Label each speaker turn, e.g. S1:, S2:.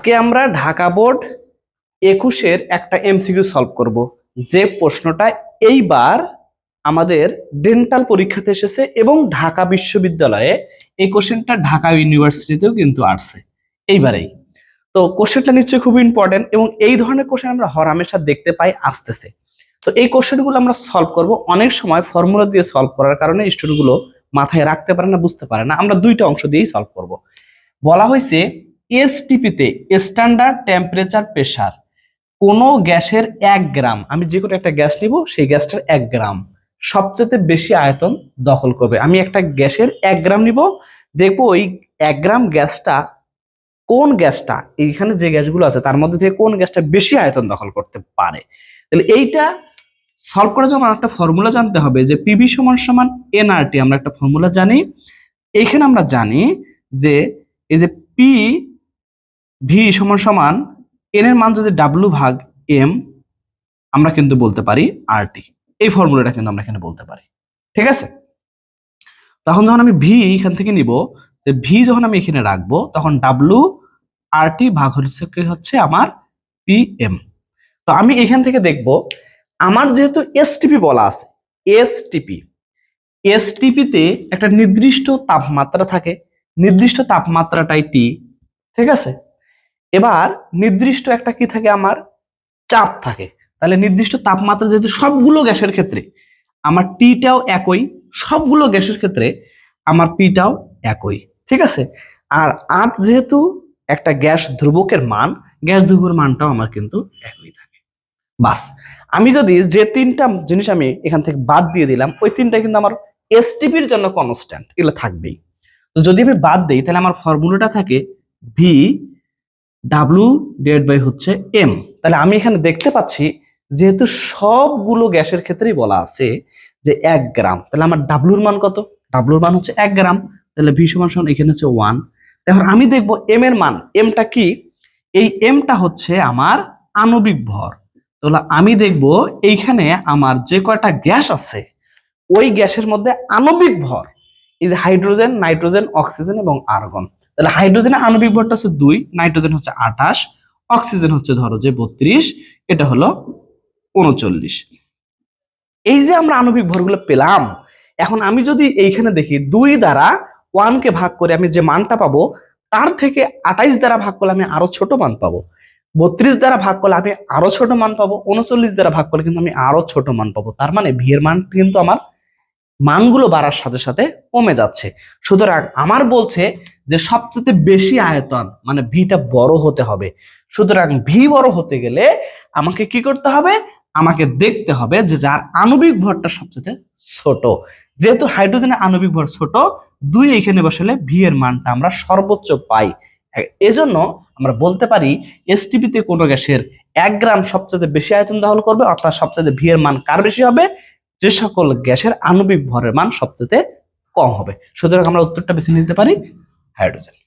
S1: আজকে আমরা ঢাকা বোর্ড একুশের একটা এমসিকিউ সলভ করব। যে প্রশ্নটা এইবার আমাদের ডেন্টাল পরীক্ষাতে এসেছে এবং ঢাকা বিশ্ববিদ্যালয়ে এই কোশ্চেনটা ঢাকা ইউনিভার্সিটিতেও কিন্তু আসছে। এইবারেই। তো কোশ্চেনটা নিশ্চয়ই খুব ইম্পর্টেন্ট এবং এই ধরনের কোশ্চেন আমরা হরহামেশা দেখতে পাই আসতেছে। তো এই কোশ্চেনগুলো আমরা সলভ করব। অনেক সময় ফর্মুলা দিয়ে সলভ করার কারণে স্টুডেন্টগুলো মাথায় রাখতে পারে না, বুঝতে পারে না। আমরা দুইটা অংশ দিয়েই সলভ করব। বলা হয়েছে এসটিপিতে স্ট্যান্ডার্ড টেম্পারেচার প্রেসার কোনো গ্যাসের এক গ্রাম, আমি যে কোনো একটা গ্যাস নিব, সেই গ্যাসটার এক গ্রাম, সবচেয়ে বেশি আয়তন দখল করবে। আমি একটা গ্যাসের এক গ্রাম নিব, দেখব ওই এক গ্রাম গ্যাসটা, কোন গ্যাসটা, এইখানে যে গ্যাসগুলো আছে, তার মধ্যে থেকে কোন গ্যাসটা বেশি আয়তন দখল করতে পারে। তাহলে এইটা সলভ করার জন্য একটা ফর্মুলা জানতে হবে যে পিভি সমান সমান এনআরটি আমরা একটা ফর্মুলা জানি। এইখানে আমরা জানি যে, এই যে পি ভি সমান সমান এন এর মান যদি ডাব্লু ভাগ এম আমরা কিন্তু বলতে পারি আরটি এই ফর্মুলাটা কিন্তু আমরা এখানে বলতে পারি। ঠিক আছে? তখন যখন আমি ভি এখান থেকে নিব, যে ভি যখন আমি এখানে রাখব, তখন ডাব্লু আরটি ভাগ হচ্ছে কি হচ্ছে আমার পি এম তো আমি এখান থেকে দেখব, আমার যেহেতু এসটিপি বলা আছে এসটিপি এসটিপিতে একটা নির্দিষ্ট তাপমাত্রা থাকে, নির্দিষ্ট তাপমাত্রাটাই টি ঠিক আছে? এবার নির্দিষ্ট একটা কি থাকে আমার? চাপ থাকে। তাহলে নির্দিষ্ট তাপমাত্রা যেহেতু সবগুলো গ্যাসের ক্ষেত্রে, আমার টিটাও একই, সবগুলো গ্যাসের ক্ষেত্রে আমার পিটাও একই, ঠিক আছে? আর আট যেহেতু একটা গ্যাস ধ্রুবকের মান, গ্যাস ধ্রুবকের মানটাও আমার কিন্তু একই থাকে। বাস, আমি যদি যে তিনটা জিনিস আমি এখান থেকে বাদ দিয়ে দিলাম, ওই তিনটা কিন্তু আমার এসটিপির জন্য কনস্ট্যান্ট এগুলো থাকবেই। তো যদি আমি বাদ দিই, তাহলে আমার ফর্মুলাটা থাকে ভি ডাব্লু ডিভাইড বাই হচ্ছে এম তাহলে আমি এখানে দেখতে পাচ্ছি, যেহেতু সবগুলো গ্যাসের ক্ষেত্রেই বলা আছে যে এক গ্রাম, তাহলে আমার ডাব্লুর মান কত? ডাব্লুর মান হচ্ছে এক গ্রাম, তাহলে ভি সমান সমান এখানে হচ্ছে ওয়ান এখন আমি দেখব এম এর মান এমটা কি? এই এমটা হচ্ছে আমার আণবিক ভর। তাহলে আমি দেখব এইখানে আমার যে কয়টা গ্যাস আছে, ওই গ্যাসের মধ্যে আণবিক ভর। এই যে হাইড্রোজেন নাইট্রোজেন অক্সিজেন এবং আর্গন তাহলে হাইড্রোজেনের আণবিক ভরটা হচ্ছে দুই নাইট্রোজেন হচ্ছে আঠাশ অক্সিজেন হচ্ছে ধরো যে বত্রিশ, এটা হলো উনচল্লিশ। এই যে আমরা আণবিক ভরগুলো পেলাম, এখন আমি যদি এইখানে দেখি, দুই দ্বারা ওয়ানকে ভাগ করে আমি যে মানটা পাবো, তার থেকে আঠাইশ দ্বারা ভাগ করলে আমি আরও ছোট মান পাবো। বত্রিশ দ্বারা ভাগ করলে আমি আরও ছোট মান পাবো, উনচল্লিশ দ্বারা ভাগ করলে কিন্তু আমি আরও ছোট মান পাবো। তার মানে ভি এর মান কিন্তু আমার মানগুলো বাড়ার সাথে সাথে কমে যাচ্ছে। সুতরাং আমার বলছে যে সবচেয়ে বেশি আয়তন মানে ভিটা বড় হতে হবে। সুতরাং ভি বড় হতে গেলে আমাকে কি করতে হবে? আমাকে দেখতে হবে যে যার আণবিক ভরটা সবচেয়ে ছোট। যেহেতু হাইড্রোজেনের আণবিক ভর ছোট, দুই এখানে বসালে ভি এর মানটা আমরা সর্বোচ্চ পাই। এজন্য আমরা বলতে পারি এসটিপিতে কোনো গ্যাসের এক গ্রাম সবচেয়ে বেশি আয়তন দখল করবে, অর্থাৎ সবচেয়ে ভি এর মান কার বেশি হবে? যে সকল গ্যাসের আণবিক ভরের মান সবচেয়ে কম হবে। সুতরাং আমরা উত্তরটা বেছে নিতে পারি, হাইড্রোজেন।